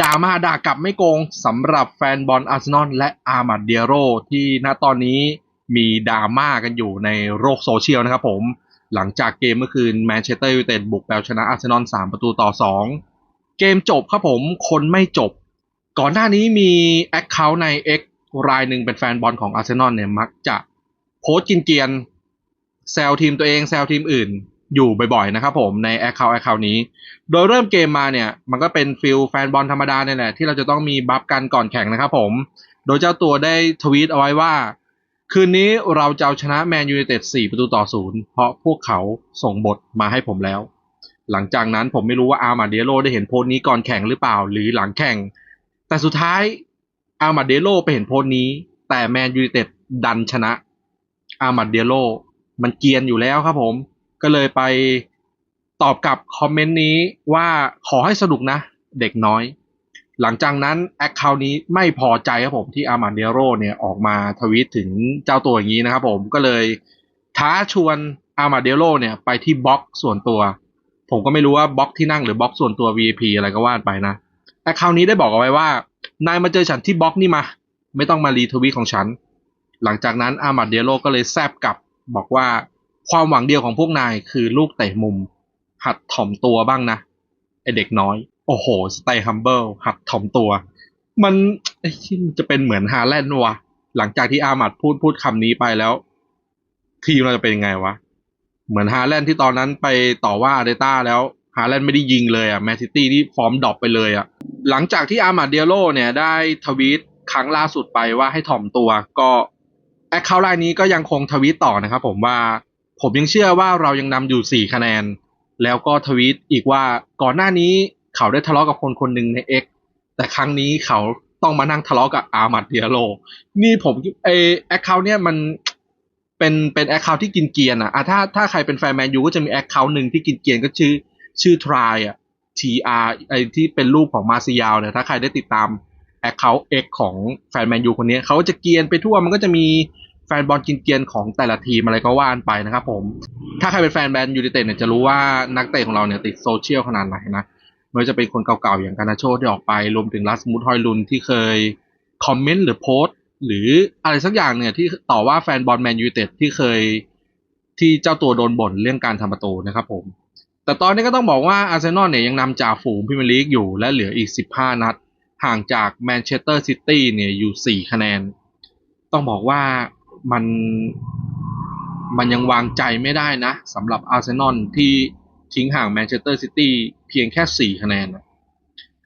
ด่ามาด่ากลับไม่โกงสำหรับแฟนบอลอาร์เซนอลและอาร์มาดเดียโรที่ณตอนนี้มีดราม่ากันอยู่ในโลกโซเชียลนะครับผม หลังจากเกมเมื่อคืนแมนเชสเตอร์ยูไนเต็ดบุกแปลชนะอาร์เซนอล3ประตูต่อ 2 เกมจบครับผมคนไม่จบ ก่อนหน้านี้มีแอคเคาท์ใน X รายหนึ่งเป็นแฟนบอลของอาร์เซนอลเนี่ยมักจะโพสต์กินเกียนแซวทีมตัวเองแซวทีมอื่น อยู่บ่อยๆนะครับผมในแอคเคาท์แอคเคาท์นี้ โดยเริ่มเกมมาเนี่ย มันก็เป็นฟิลแฟนบอลธรรมดาเนี่ยแหละ ที่เราจะต้องมีบัฟกันก่อนแข่งนะครับผม โดยเจ้าตัวได้ทวีตเอาไว้ว่า คืนนี้เราจะเอาชนะแมนยูไนเต็ด4ประตูต่อศูนย์เพราะพวกเขาส่งบทมาให้ผมแล้ว หลังจากนั้นผมไม่รู้ว่าอาร์มาเดโลได้เห็นโพสต์นี้ก่อนแข่งหรือเปล่า หรือหลังแข่ง แต่สุดท้ายอาร์มาเดโลไปเห็นโพสต์นี้ แต่แมนยูไนเต็ดดันชนะอาร์มาเดโลมันเกียนอยู่แล้วครับผม ก็เลยไปตอบกลับคอมเมนต์นี้ว่าขอให้สนุกนะ เด็กน้อย หลังจากนั้นแอคเคาท์นี้ไม่พอใจครับผมที่อาร์มาเดโรเนี่ยออกมาทวีตถึงเจ้าตัวอย่างนี้นะครับผมก็เลยท้าชวนอาร์มาเดโรเนี่ยไปที่บล็อกส่วนตัว ผมก็ไม่รู้ว่าบล็อกที่นั่งหรือบล็อกส่วนตัว VIP อะไรก็ว่าไปนะแอคเคาท์นี้ได้บอกเอาไว้ว่านายมาเจอฉันที่บล็อกนี่มา ไม่ต้องมารีทวีตของฉัน หลังจากนั้นอาร์มาเดโรก็เลยแซบกลับบอกว่า ความหวังเดียวของพวกนายคือลูกเตะมุม หัดถ่อมตัวบ้างนะไอเด็กน้อย โอ้โหสไตล์ฮัมเบิลหัดถ่อมตัว มันไอ้ที่มันจะเป็นเหมือนฮาแลนด์วะหลังจากที่อามัดพูดพูดคำนี้ไปแล้ว ทีมเราจะเป็นยังไงวะ เหมือนฮาแลนด์ที่ตอนนั้นไปต่อว่าเดต้าแล้วฮาแลนด์ไม่ได้ยิงเลยอะแมนซิตี้ที่ฟอร์มดรอปไปเลยอะหลังจากที่อามัดเดียโลเนี่ยได้ทวีตครั้งล่าสุดไปว่าให้ถ่อมตัวก็แอคเคาท์ไลน์นี้ก็ยังคงทวีตต่อนะครับผมว่า ผมยังเชื่อว่าเรายังนำอยู่ 4 คะแนน แล้วก็ทวีตอีกว่าก่อนหน้านี้เขาได้ทะเลาะกับคนคนหนึ่งใน X แต่ครั้งนี้เขาต้องมานั่งทะเลาะกับอาร์มัดเดียโล นี่ผมไอแอคเคาท์เนี่ยมันเป็นเป็นแอคเคาท์ที่กินเกียร์อะอะถ้าถ้าใครเป็นแฟนแมนยูก็จะมีแอคเคาท์หนึ่งที่กินเกียร์ก็ชื่อชื่อทรายอะ T R ไอที่เป็นรูปของมาซิยาวเนี่ยถ้าใครได้ติดตามแอคเคาท์ X ของแฟนแมนยูคนนี้เขาจะเกียนไปทั่วมันก็จะมี แฟนบอลกินเกียนของแต่ละทีมอะไรก็ว่านไปนะครับผม ถ้าใครเป็นแฟนแบนยูไนเต็ดเนี่ยจะรู้ว่านักเตะของเราเนี่ยติดโซเชียลขนาดไหนนะไม่ว่าจะเป็นคนเก่าๆ อย่างการนาโชที่ออกไป รวมถึงลัสมุดฮอยลุนที่เคยคอมเมนต์หรือโพสต์หรืออะไรสักอย่างเนี่ยที่ต่อว่าแฟนบอลแมนยูไนเต็ดที่เคยที่เจ้าตัวโดนบ่นเรื่องการทำประตูนะครับผม แต่ตอนนี้ก็ต้องบอกว่าอาร์เซนอลเนี่ยยังนำจ่าฝูงพรีเมียร์ลีกอยู่และเหลืออีก 15 นัด ห่างจากแมนเชสเตอร์ซิตี้เนี่ยอยู่ 4 คะแนน ต้องบอกว่า มันมันยังวางใจไม่ได้นะสำหรับอาร์เซนอลที่ทิ้งห่างแมนเชสเตอร์ซิตี้เพียงแค่ 4 คะแนนนะ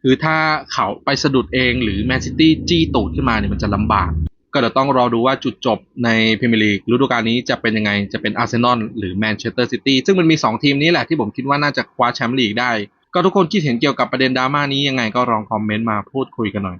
คือถ้าเขาไปสะดุดเองหรือแมนซิตี้จี้ตูดขึ้นมาเนี่ยมันจะลำบาก ก็เดี๋ยวต้องรอดูว่าจุดจบในพรีเมียร์ลีกฤดูกาลนี้จะเป็นยังไงจะเป็นอาร์เซนอลหรือแมนเชสเตอร์ซิตี้ซึ่งมันมี 2 ทีมนี้แหละที่ผมคิดว่าน่าจะคว้าแชมป์ลีกได้ ก็ทุกคนคิดเห็นเกี่ยวกับประเด็นดราม่านี้ยังไงก็ลองคอมเมนต์มาพูดคุยกันหน่อย